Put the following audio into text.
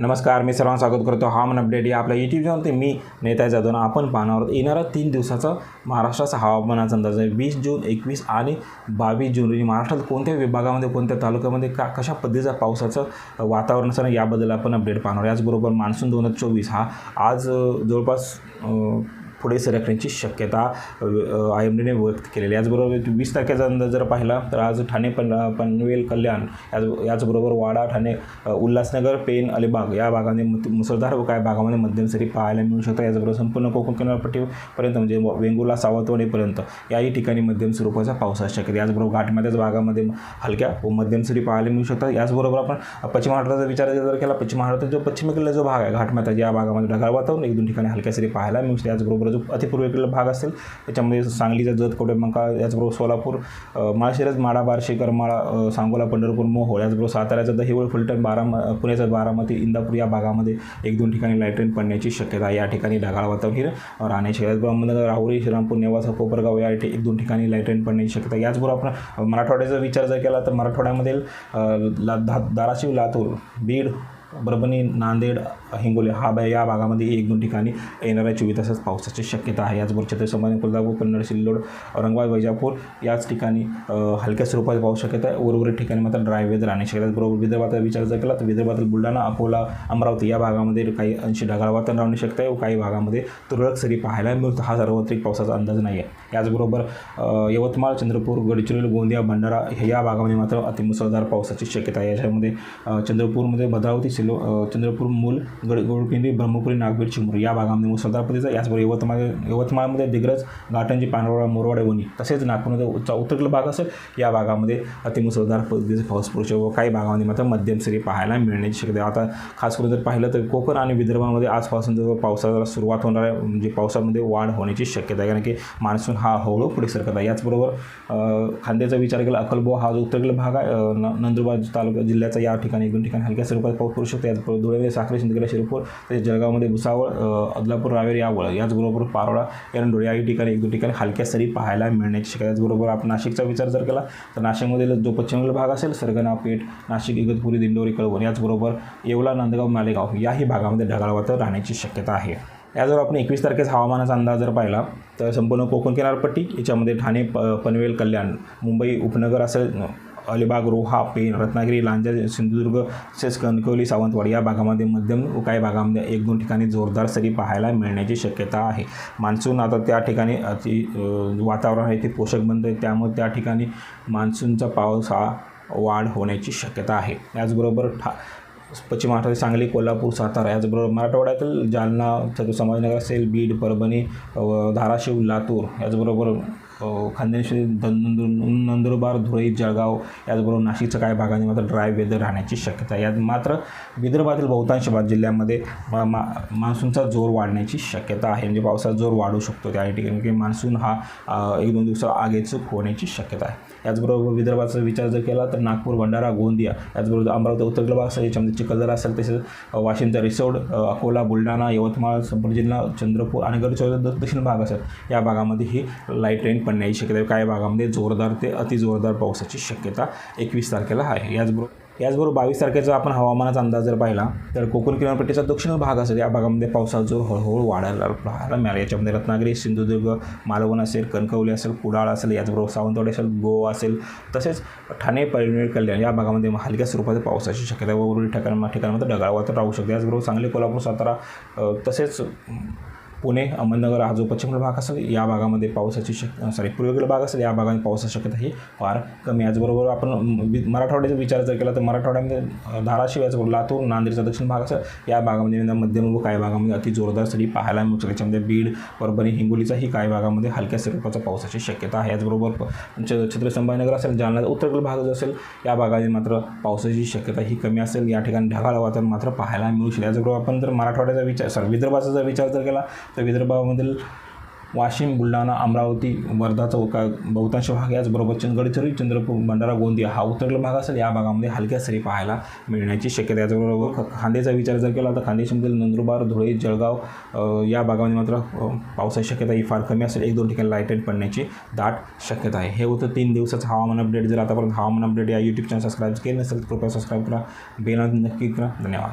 नमस्कार मी सर्वांना स्वागत करतो. हवामान अपडेट या आपल्या यूट्यूब ते मी नेता जाधव आपण पाहणार आहोत येणाऱ्या तीन दिवसाचा महाराष्ट्राचा हवामानाचा अंदाज. आहे वीस जून एकवीस आणि बावीस जून. म्हणजे रोजी महाराष्ट्रात कोणत्या विभागामध्ये कोणत्या तालुक्यामध्ये का कशा पद्धतीचा पावसाचं वातावरण असणार याबद्दल आपण अपडेट पाहणार याचबरोबर मान्सून दोन हजार चोवीस हा आज जवळपास पुढे सरकण्याची शक्यता आय एम डीने व्यक्त केलेली. याचबरोबर वीस तारखेचा अंदाज जर पाहिला तर आज ठाणे पन पनवेल कल्याण याच याचबरोबर वाडा ठाणे उल्हासनगर पेन अलिबाग या भागामध्ये मुसळधार व काही भागामध्ये मध्यम सरी पाहायला मिळू शकतात याचबरोबर संपूर्ण कोकण किनारपट्टीपर्यंत म्हणजे वेंगुर्ला सावंतवाडीपर्यंत याही ठिकाणी मध्यम स्वरूपाचा पाऊस असू शकेल याचबरोबर घाटमाथ्याच्या भागामध्ये हलक्या व मध्यम सरी पाहायला मिळू शकतात याचबरोबर आपण पश्चिम महाराष्ट्राचा विचार जर केला पश्चिम महाराष्ट्राचा जो पश्चिमेकडला जो भाग आहे घाटमाथ्याच्या या भागामध्ये ढगाळ वातावरण एक दोन ठिकाणी हलक्या सरी पाहायला मिळू शकते. याचबरोबर जो अतिपूर्वेकडला भाग असेल त्याच्यामध्ये सांगलीचा जत कोडेमंका याचबरोबर सोलापूर अ, माळशिरस माडा बार्शी करमाळा सांगोला पंढरपूर मोहोळ याचबरोबर साताऱ्याचा दहिवळ फलटण बाराम पुण्याचा बारामती इंदापूर या भागामध्ये एक दोन ठिकाणी लाइट ट्रेन पडण्याची शक्यता या ठिकाणी ढगाळ वातावरण राहण्याची याचबरोबर अहमदनगर राहुरी श्रीरामपूर नेवासा कोपरगाव या एक दोन ठिकाणी लाइट ट्रेन पडण्याची शक्यता याचबरोबर आपण मराठवाड्याचा विचार जर केला तर मराठवाड्यामधील ला धा धाराशिव लातूर बीड परभणी नांदेड हिंगोली हा बा या भागामध्ये एक दोन ठिकाणी येणाऱ्या चोवीस तासात पावसाची शक्यता आहे. याचबरोबर छत्रपती कोल्हापूर कन्नड सिल्लोड औरंगाबाद वैजापूर याच ठिकाणी हलक्या स्वरूपात पाऊस शक्यता आहे. उर्वरित ठिकाणी मात्र ड्राय वेदर राहण्याची शक्यता बरोबर विदर्भाचा विचार जर केला तर विदर्भातील बुलढाणा अकोला अमरावती या भागामध्ये काही अंशी ढगाळ वातावरण राहण्याची शक्यता आहे. व काही भागामध्ये तुरळक सरी पाहायला मिळतो हा सार्वत्रिक पावसाचा अंदाज नाही आहे याचबरोबर यवतमाळ चंद्रपूर गडचिरोली गोंदिया भंडारा या भागामध्ये मात्र अतिमुसळधार पावसाची शक्यता आहे. याच्यामध्ये चंद्रपूरमध्ये भद्रावती सिलो चंद्रपूर मूल गड गोडकिंदी ब्रह्मपुरी नागवीर चिमूर. या भागामध्ये मुसळधार याचबरोबर यवतमाळ यवतमाळमध्ये दिग्रज घाटंजी पानवडा मोरवाडे वणी तसेच नागपूरमध्ये उच्च उत्तरेकडील भाग असेल या भागामध्ये अतिमुसळधार पद्धतीचे पाऊस पडू शकतो. व काही भागामध्ये मात्र मध्यम सरी पाहायला मिळण्याची शक्यता आता खास करून जर पाहिलं तर कोकण आणि विदर्भामध्ये आजपासून जर पावसाला सुरुवात होणार आहे. म्हणजे पावसामध्ये वाढ होण्याची शक्यता आहे. कारण की मान्सून हा हळूहळू पुढे सरकत आहे. याचबरोबर खांद्याचा विचार केला अकलबो हा जो उत्तरेकडील भाग आहे न नंदुरबार तालुका जिल्ह्याचा या ठिकाणी एक दोन ठिकाणी हलक्या स्वरूपात पाऊस पडू शकतो. यात धुळे साखरे शिंदखेडा शिरपूर तसेच जळगावमध्ये भुसावळ अदलापूर रावेर यावळ याचबरोबर पारोळा एरंडोळ या ठिकाणी एक दोन ठिकाणी हलक्या सरी पाहायला मिळण्याची शक्यता याचबरोबर आपण नाशिकचा विचार जर केला तर नाशिकमधील जो पश्चिम भाग असेल सरगणा पेठ नाशिक इगतपुरी दिंडोरी कळवण याचबरोबर येवला नांदगाव मालेगाव याही भागामध्ये ढगाळ वातावरण राहण्याची शक्यता आहे. याजवळ आपण एकवीस तारखेचा हवामानाचा अंदाज जर पाहिला तर संपूर्ण कोकण किनारपट्टी याच्यामध्ये ठाणे प पनवेल कल्याण मुंबई उपनगर असेल अलिबाग रोहा पेन रत्नागिरी लांजा सिंधुदुर्ग तसेच कणकवली सावंतवाडी या भागामध्ये मध्यम व काही भागामध्ये एक दोन ठिकाणी जोरदार सरी पाहायला मिळण्याची शक्यता आहे. मान्सून आता त्या ठिकाणी अति वातावरण आहे ते पोषक बनतं आहे त्यामुळे त्या ठिकाणी मान्सूनचा पाऊस हा वाढ होण्याची शक्यता आहे. याचबरोबर ठा पश्चिम महाराष्ट्रातील सांगली कोल्हापूर सातारा याचबरोबर मराठवाड्यातील जालना छत्रपती समाजनगर असेल बीड परभणी धाराशिव लातूर याचबरोबर खानदेशी नंदुर नंदुरबार धुळे जळगाव याचबरोबर नाशिकच्या काही भागाने मात्र ड्राय वेदर राहण्याची शक्यता आहे. यात मात्र विदर्भातील बहुतांश भाग जिल्ह्यामध्ये मा मा- मान्सूनचा जोर वाढण्याची शक्यता आहे. म्हणजे पावसाचा जोर वाढू शकतो त्या ठिकाणी. की मान्सून हा एक दोन दिवसा आगेचूक होण्याची शक्यता आहे. याचबरोबर विदर्भाचा विचार जर केला तर नागपूर भंडारा गोंदिया याचबरोबर अमरावती उत्तर भाग असेल याच्यामध्ये चिखलदरा असेल तसेच वाशिमचा रिसोड अकोला बुलढाणा यवतमाळ संपूर्ण जिल्हा चंद्रपूर आणि गडचिरोली द- दक्षिण भाग असेल या भागामध्ये ही लाइट रेन पडण्याची शक्यता. काही भागामध्ये जोरदार ते अतिजोरदार पावसाची शक्यता एकवीस तारखेला आहे. याचबरोबर याचबरोबर बावीस तारखेचा आपण हवामानाचा अंदाज जर पाहिला तर कोकण किनारपट्टीचा दक्षिण भाग असेल या भागामध्ये पावसाचा जोर हळूहळू वाढायला पाहायला मिळाला. याच्यामध्ये रत्नागिरी सिंधुदुर्ग मालवण असेल कणकवली असेल कुडाळ असेल याचबरोबर सावंतवाडी असेल गोवा असेल तसेच ठाणे पनवेल कल्याण या भागामध्ये हलक्या स्वरूपाची पावसाची शक्यता व उरळी ठिकाण ठिकाणामध्ये ढगाळ वातावरण राहू शकते. याचबरोबर सांगली कोल्हापूर सातारा तसेच पुणे अहमदनगर हा जो पश्चिमेकडील भाग असेल या भागामध्ये पावसाची शक सॉरी पूर्वेकडील भाग असेल या भागामध्ये पावसाची शक्यता ही फार कमी याचबरोबर आपण मराठवाड्याचा विचार जर केला तर मराठवाड्यामध्ये धाराशिव याचबरोबर लातूर नांदेडचा दक्षिण भाग असेल या भागामध्ये म्हणजे मध्यम व काही भागामध्ये अति जोरदार सरी पाहायला मिळू शकते त्याच्यामध्ये बीड परभणी हिंगोलीचाही काही भागामध्ये हलक्या स्वरूपाचा पावसाची शक्यता आहे. याचबरोबर छ- छत्रपती संभाजीनगर असेल जालना उत्तरेकडील भाग जो असेल या भागामध्ये मात्र पावसाची शक्यता ही कमी असेल. या ठिकाणी ढगाळ वातावरण मात्र पाहायला मिळू शकते. याचबरोबर आपण जर मराठवाड्याचा विचार सॉरी विदर्भाचा जर विचार जर केला तर विदर्भामधील वाशिम बुलढाणा अमरावती वर्धाचा का बहुतांश भाग याचबरोबर चंद चंद्रपूर भंडारा गोंदिया हा उत्तरेला भाग असेल. या भागामध्ये हलक्या सरी पाहायला मिळण्याची शक्यता आहे. याचबरोबर खांदेचा विचार जर केला तर खांदेशमधील नंदुरबार धुळे जळगाव या भागामध्ये मात्र पावसाची शक्यता ही फार कमी असेल. एक दोन ठिकाणी लाईटेड पडण्याची दाट शक्यता आहे. हे होतं तीन दिवसाचं हवामान अपडेट जर आतापर्यंत हवामान अपडेट या यूट्यूब चॅनल सबस्क्राईब केलं नसेल तर कृपया सबस्क्राईब करा. बेल नक्की करा. धन्यवाद.